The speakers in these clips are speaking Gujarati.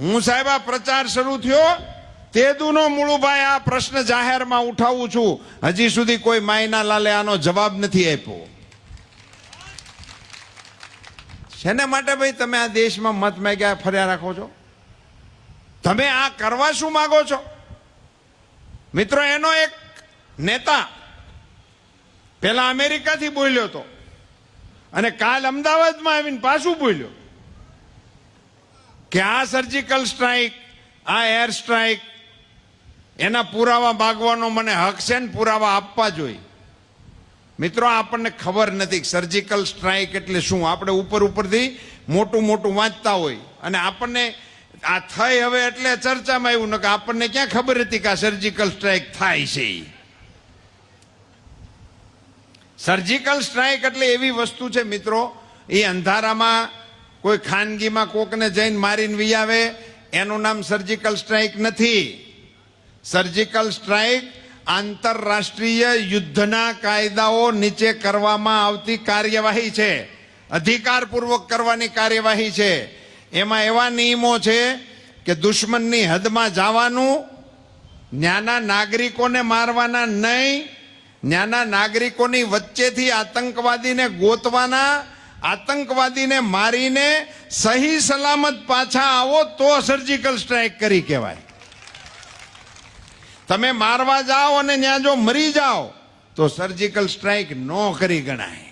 હું સાહેબ, આ પ્રચાર શરૂ થયો. તેદુનો મુળુભાઈ આ પ્રશ્ન જાહેરમાં ઉઠાવું છું. હજી સુધી કોઈ માયના લાલે આનો જવાબ નથી આપ્યો. શેને માટે ભાઈ તમે આ દેશમાં મત માગ્યા, ફર્યા રાખો છો? તમે આ કરવા શું માગો છો? મિત્રો, એનો એક નેતા પેલા અમેરિકાથી બોલ્યો હતો. અને કાલ અમદાવાદમાં આવીને પાછું બોલ્યો. કે આ સર્જિકલ સ્ટ્રાઇક આ એર સ્ટ્રાઇક એના પુરાવા માગવાનો મને હક છે ને પુરાવા આપવા જોઈએ. મિત્રો, આપણને ખબર નથી સર્જિકલ સ્ટ્રાઇક એટલે શું? આપણે ઉપર ઉપરથી મોટું મોટું વાંચતા હોય. અને આપણને આ થઈ હવે એટલે ચર્ચામાં આવ્યું ન કે આપણને ક્યાં ખબર હતી કે આ સર્જિકલ સ્ટ્રાઇક થાય છે? સર્જિકલ સ્ટ્રાઇક એટલે એવી વસ્તુ છે, મિત્રો, એ અંધારામાં કોઈ ખાનગીમાં કોકને જઈને મારીને વી આવે, એનું નામ સર્જિકલ સ્ટ્રાઇક નથી. સર્જિકલ સ્ટ્રાઇક આંતરરાષ્ટ્રીય યુદ્ધના કાયદાઓ નીચે કરવામાં આવતી કાર્યવાહી છે. અધિકારપૂર્વક કરવાની કાર્યવાહી છે. એમાં એવા નિયમો છે કે દુશ્મનની હદમાં જવાનું, ન્યાના નાગરિકોને મારવાના નહીં, ન્યાના નાગરિકોની વચ્ચેથી આતંકવાદીને ગોતવાના આતંકવાદીને મારીને સહી સલામત પાછા આવો તો સર્જિકલ સ્ટ્રાઇક કરી કહેવાય. તમે મારવા જાઓ અને ત્યાં જો મરી જાઓ, તો સર્જિકલ સ્ટ્રાઇક નો કરી ગણાય.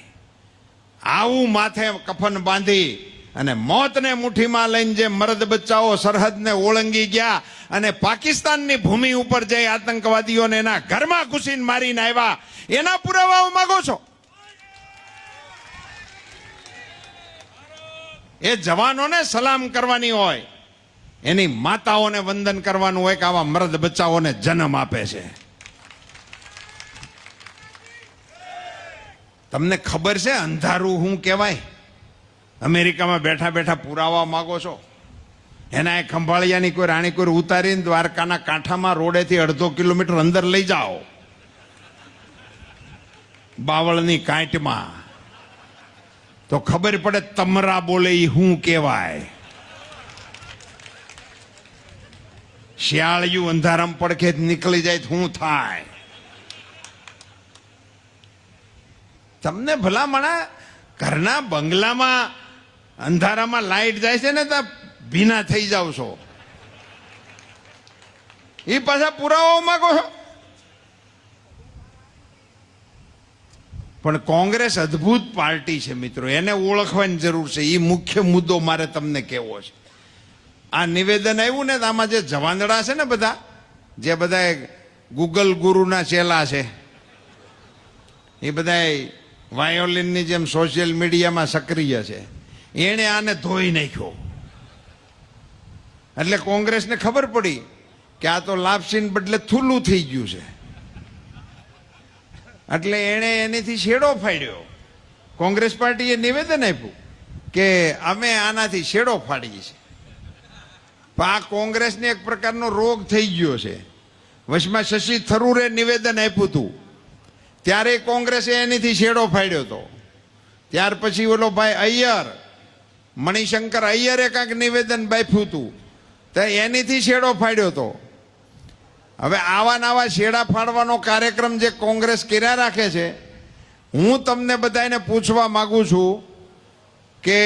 આવું માથે કફન બાંધી અને મોતને મુઠ્ઠીમાં લઈને જે મરદ બચ્ચાઓ સરહદને ઓળંગી ગયા અને પાકિસ્તાનની ભૂમિ ઉપર જઈ આતંકવાદીઓને એના ઘરમાં ઘૂસીને મારીને આવ્યા, એના પુરાવાઓ માગો છો? એ જવાનોને સલામ કરવાની હોય, એની માતાઓને વંદન કરવાનું હોય કે આવા મરદ બચ્ચાઓને જન્મ આપે છે. તમને ખબર છે અંધારું શું કહેવાય? અમેરિકામાં બેઠા બેઠા પુરાવા માગો છો. એના એ ખંભાળિયાની કોઈ રાણી કોઈ ઉતારીને દ્વારકાના કાંઠામાં રોડેથી અડધો કિલોમીટર અંદર લઈ જાઓ. બાવળની કાંટમાં તો ખબર પડે તમરા બોલે એ શું કહેવાય. શિયાળિયું અંધારામ પડખે નીકળી જાય હું થાય. તમને ભલા મળા ઘરના બંગલામાં અંધારામાં લાઈટ જાય છે ને તો ભીના થઈ જાવ છો. એ પાછા પુરાવા માગો છો? પણ કોંગ્રેસ અદ્ભુત પાર્ટી છે મિત્રો. એને ઓળખવાની જરૂર છે. એ મુખ્ય મુદ્દો મારે તમને કહેવો છે. આ નિવેદન આવ્યું ને આમાં જે જવાંદડા છે ને બધા, જે બધા ગૂગલ ગુરુના ચેલા છે, એ બધા વાયોલિનની જેમ સોશિયલ મીડિયામાં સક્રિય છે. એણે આને ધોઈ નાખ્યો. એટલે કોંગ્રેસને ખબર પડી કે આ તો લાપસીન બદલે થૂલું થઈ ગયું છે. એટલે એણે એનેથી છેડો ફાડ્યો. કોંગ્રેસ પાર્ટીએ નિવેદન આપ્યું કે અમે આનાથી છેડો ફાડીએ છીએ. પણ આ કોંગ્રેસને એક પ્રકારનો રોગ થઈ ગયો છે. વચમાં શશી થરૂરે નિવેદન આપ્યું હતું. ત્યારે કોંગ્રેસે એનીથી છેડો ફાડ્યો હતો. ત્યાર પછી ઓલો ભાઈ અય્યર, મણિશંકર અય્યરે કાંઈક નિવેદન બાપ્યું હતું. તો એનીથી છેડો ફાડ્યો હતો. હવે આવા નવા છેડા ફાડવાનો કાર્યક્રમ જે કોંગ્રેસ કર્યા રાખે છે, હું તમને બધાને પૂછવા માગું છું કે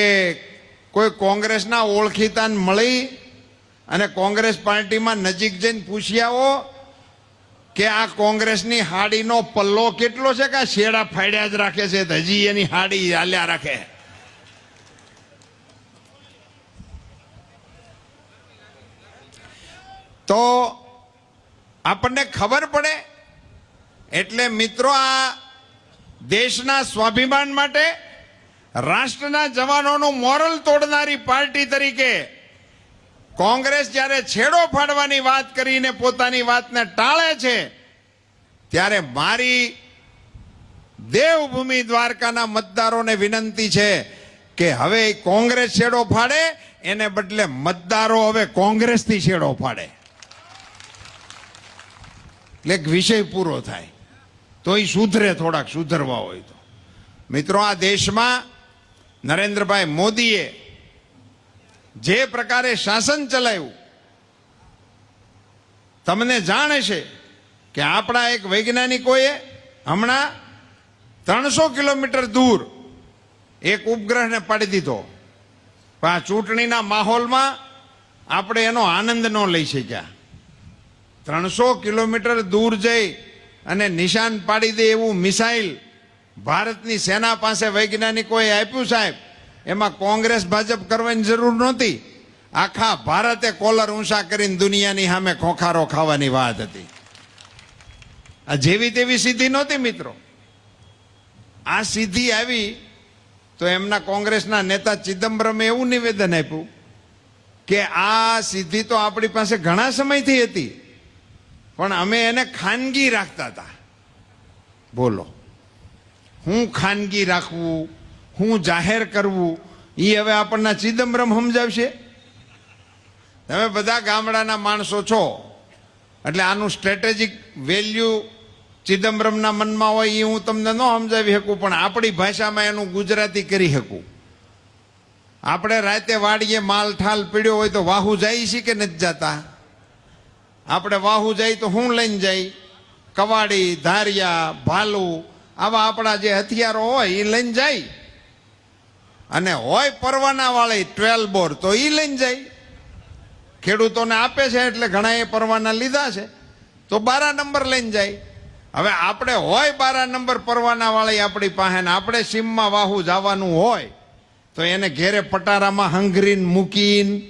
કોઈ કોંગ્રેસના ઓળખીતાને મળી અને કોંગ્રેસ પાર્ટીમાં નજીક જઈને પૂછી આવો કે આ કોંગ્રેસની હાડીનો પલ્લો કેટલો છે કે શેડા ફાડ્યા જ રાખે છે હજી એની હાડી હાલ્યા રાખે. તો આપણને ખબર પડે. એટલે મિત્રો, આ દેશના સ્વાભિમાન માટે રાષ્ટ્રના જવાનોનું મોરલ તોડનારી પાર્ટી તરીકે કોંગ્રેસ જ્યારે છેડો ફાડવાની વાત કરીને પોતાની વાતને ટાળે છે, ત્યારે મારી દેવભૂમિ દ્વારકાના મતદારોને વિનંતી છે કે હવે કોંગ્રેસ છેડો ફાડે, એને બદલે મતદારો હવે કોંગ્રેસથી છેડો ફાડે. એટલે એક વિષય પૂરો થાય. તો એ સુધરે થોડાક સુધરવા હોય તો. મિત્રો, આ દેશમાં નરેન્દ્રભાઈ મોદીએ જે પ્રકારે શાસન ચલાવ્યું, તમને જાણે છે કે આપણા એક વૈજ્ઞાનિકોએ હમણાં ત્રણસો કિલોમીટર દૂર એક ઉપગ્રહને પાડી દીધો. પણ આ ચૂંટણીના માહોલમાં આપણે એનો આનંદ ન લઈ શક્યા. ત્રણસો કિલોમીટર દૂર જઈ અને નિશાન પાડી દે એવું મિસાઇલ ભારતની સેના પાસે વૈજ્ઞાનિકોએ આપ્યું સાહેબ. એમાં કોંગ્રેસ, ભાજપ કરવાની જરૂર નહોતી. આખા ભારતે કોલર ઊંચા કરીને દુનિયાની સામે ખોખારો ખાવાની વાત હતી. આ જેવી તેવી સિદ્ધિ નહોતી મિત્રો. આ સિદ્ધિ આવી તો એમના કોંગ્રેસના નેતા ચિદમ્બરમે એવું નિવેદન આપ્યું કે આ સિદ્ધિ તો આપણી પાસે ઘણા સમયથી હતી. પણ અમે એને ખાનગી રાખતા હતા. બોલો. હું ખાનગી રાખવું, હું જાહેર કરવું એ હવે આપણને ચિદમ્બરમ સમજાવશે? તમે બધા ગામડાના માણસો છો. એટલે આનું સ્ટ્રેટેજિક વેલ્યુ ચિદમ્બરમના મનમાં હોય એ હું તમને ન સમજાવી શકું, પણ આપણી ભાષામાં એનું ગુજરાતી કરી શકું. આપણે રાતે વાડીએ માલ ઠાલ પીડ્યો હોય તો વાહુ જાય છે કે નથી જતા? આપણે વાહુ જાય તો હું લઈને જાય. કવાડી, ધારિયા, ભાલુ, આવા આપણા જે હથિયારો હોય એ લઈને જાય. અને હોય પરવાના વાળી ટ્વેલ્વ બોર તો એ લઈને જાય. ખેડૂતોને આપે છે એટલે ઘણા એ પરવાના લીધા છે. તો બારા નંબર લઈને જાય. હવે આપણે હોય બારા નંબર પરવાના વાળી આપણી પાસે આપણે સીમમાં વાહુ જવાનું હોય, તો એને ઘેરે પટારામાં હંગરીન મૂકીને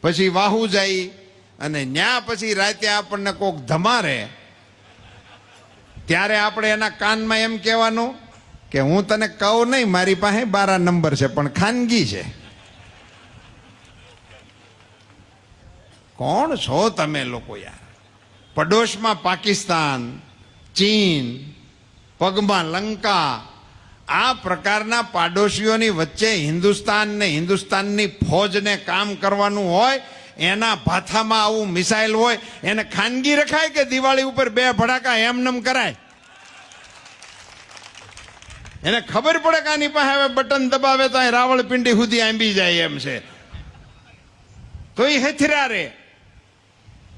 પછી વાહુ જાય. અને ન્યા પછી રાતે આપણને કોક ધમારે, ત્યારે આપણે એના કાનમાં એમ કહેવાનું કે હું તને કહું નહીં, મારી પાસે બારા નંબર છે, પણ ખાનગી છે. કોણ છો તમે લોકો યાર? પડોશમાં પાકિસ્તાન, ચીન, પગમાં લંકા, આ પ્રકારના પાડોશીઓની વચ્ચે હિન્દુસ્તાન ને હિન્દુસ્તાનની ફોજને કામ કરવાનું હોય એના ભાથામાં આવું મિસાઇલ હોય, એને ખાનગી રખાય કે દિવાળી ઉપર બે ભડાકા એમનેમ કરાય? એને ખબર પડે કે આની પાસે હવે બટન દબાવે તો અહીં રાવળપિંડી સુધી આંબી જાય એમ છે. તો એ હેથરા રે.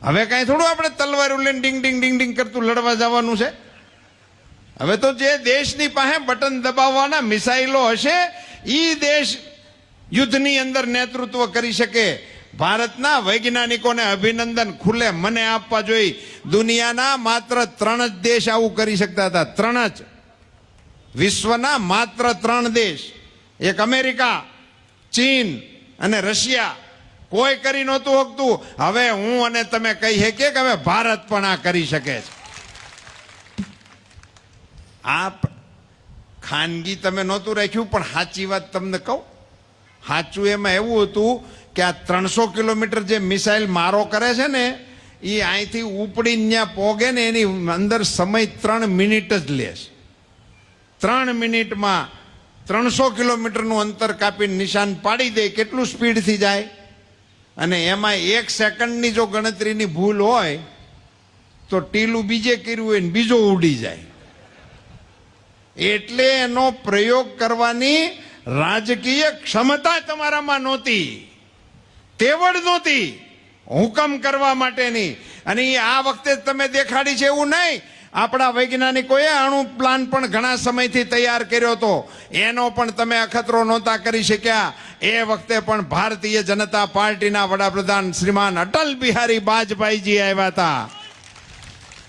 હવે કાંઈ થોડું આપણે તલવાર લઈને ડીંગ ડીંગ ડીંગ ડીંગ કરતું લડવા જવાનું છે? હવે તો જે દેશની પાસે બટન દબાવવાના મિસાઇલો હશે એ દેશ યુદ્ધની અંદર નેતૃત્વ કરી શકે. ભારતના વૈજ્ઞાનિકોને અભિનંદન ખુલ્લે મને આપવા જોઈ દુનિયાના માત્ર ત્રણ જ દેશ આવું કરી શકતા હતા. ત્રણ જ. વિશ્વના માત્ર ત્રણ દેશ. એક અમેરિકા, ચીન અને રશિયા. કોઈ કરી નહોતું શકતું હવે હું અને તમે કહી શકીએ કે હવે ભારત પણ આ કરી શકે છે. આ ખાનગી તમે નહોતું રાખ્યું, પણ સાચી વાત તમને કહું. સાચું એમાં એવું હતું કે આ ત્રણસો કિલોમીટર જે મિસાઇલ મારો કરે છે ને એ અહીંથી ઉપડીને ત્યાં પોગે ને એની અંદર સમય ત્રણ મિનિટ જ લે છે. ત્રણ મિનિટમાં ત્રણસો કિલોમીટરનું અંતર કાપીને નિશાન પાડી દે, કેટલું સ્પીડથી જાય? અને એમાં એક સેકન્ડની જો ગણતરીની ભૂલ હોય, તો ટીલું બીજે કર્યું હોય ને બીજો ઉડી જાય. એટલે એનો પ્રયોગ કરવાની રાજકીય ક્ષમતા તમારામાં નહોતી. તેવડ નહોતી. હુકમ કરવા માટેની. અને એ આ વખતે તમે દેખાડી છે એવું નહીં. આપણા વૈજ્ઞાનિકોએ અણુ પ્લાન પણ ઘણા સમયથી તૈયાર કર્યો હતો. એનો પણ તમે અખતરો નહોતા કરી શક્યા. એ વખતે પણ ભારતીય જનતા પાર્ટીના વડાપ્રધાન શ્રીમાન અટલ બિહારી વાજપેયીજી આવ્યા હતા.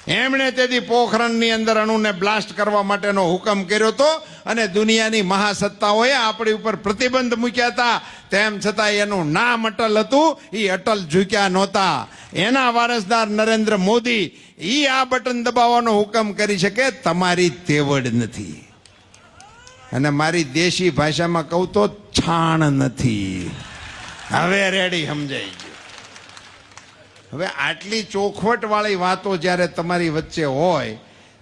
એમણે તેથી પોખરણની અંદર અણુને બ્લાસ્ટ કરવા માટેનો હુકમ કર્યો હતો અને દુનિયાની મહાસત્તાઓએ આપણી ઉપર પ્રતિબંધ મૂક્યા હતા. તેમ છતાં એનું નામ અટલ હતું એ અટલ ઝૂક્યા નહોતા. એના વારસદાર નરેન્દ્ર મોદી એ આ બટન દબાવવાનો હુકમ કરી શકે તમારી તેવડ નથી. અને મારી દેશી ભાષામાં કહું તો છાણ નથી. હવે રેડી, સમજાઈ ગયું. હવે આટલી ચોખવટવાળી વાતો જ્યારે તમારી વચ્ચે હોય,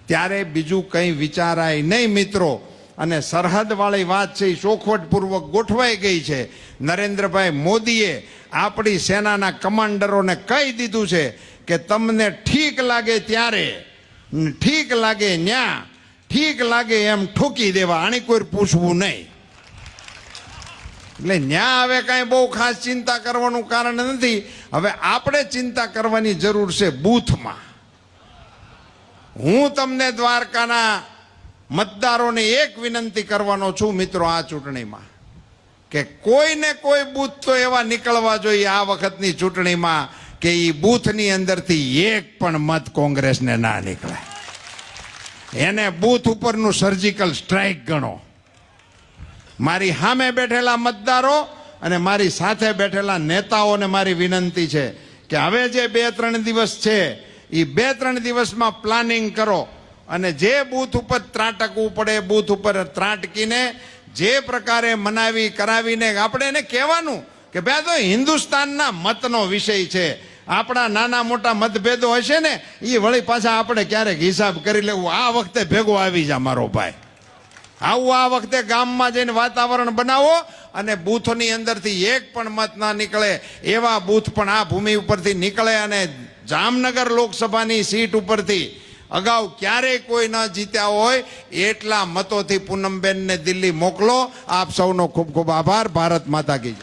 ત્યારે બીજું કંઈ વિચારાય નહીં મિત્રો. અને સરહદવાળી વાત છે એ ચોખવટપૂર્વક ગોઠવાઈ ગઈ છે. નરેન્દ્રભાઈ મોદીએ આપણી સેનાના કમાન્ડરોને કહી દીધું છે કે તમને ઠીક લાગે ત્યારે, ઠીક લાગે ન્યા, ઠીક લાગે એમ ઠોકી દેવા. આની કોઈ પૂછવું નહીં. એટલે ન્યા હવે કાંઈ બહુ ખાસ ચિંતા કરવાનું કારણ નથી. હવે આપણે ચિંતા કરવાની જરૂર છે બૂથમાં. હું તમને દ્વારકાના મતદારોને એક વિનંતી કરવાનો છું મિત્રો આ ચૂંટણીમાં, કે કોઈને કોઈ બૂથ તો એવા નીકળવા જોઈએ આ વખતની ચૂંટણીમાં કે એ બૂથની અંદરથી એક પણ મત કોંગ્રેસને ના નીકળે. એને બૂથ ઉપરનું સર્જિકલ સ્ટ્રાઇક ગણો. મારી સામે બેઠેલા મતદારો અને મારી સાથે બેઠેલા નેતાઓને મારી વિનંતી છે કે હવે જે બે ત્રણ દિવસ છે એ બે ત્રણ દિવસમાં પ્લાનિંગ કરો. અને જે બૂથ ઉપર ત્રાટકવું પડે બૂથ ઉપર ત્રાટકીને જે પ્રકારે મનાવી કરાવીને આપણે એને કહેવાનું કે ભાઈ તો હિન્દુસ્તાનના મતનો વિષય છે. આપણા નાના મોટા મતભેદો હશે ને એ વળી પાછા આપણે ક્યારેક હિસાબ કરી લેવું. આ વખતે ભેગો આવી જા મારો ભાઈ. આવું આ વખતે ગામમાં જઈને વાતાવરણ બનાવો અને બૂથની અંદરથી એક પણ મત ના નીકળે, એવા બૂથ પણ આ ભૂમિ ઉપરથી નીકળે અને જામનગર લોકસભાની સીટ ઉપરથી અગાઉ ક્યારેય કોઈ ન જીત્યા હોય, એટલા મતોથી પૂનમબેનને દિલ્હી મોકલો. આપ સૌનો ખૂબ ખૂબ આભાર. ભારત માતા કી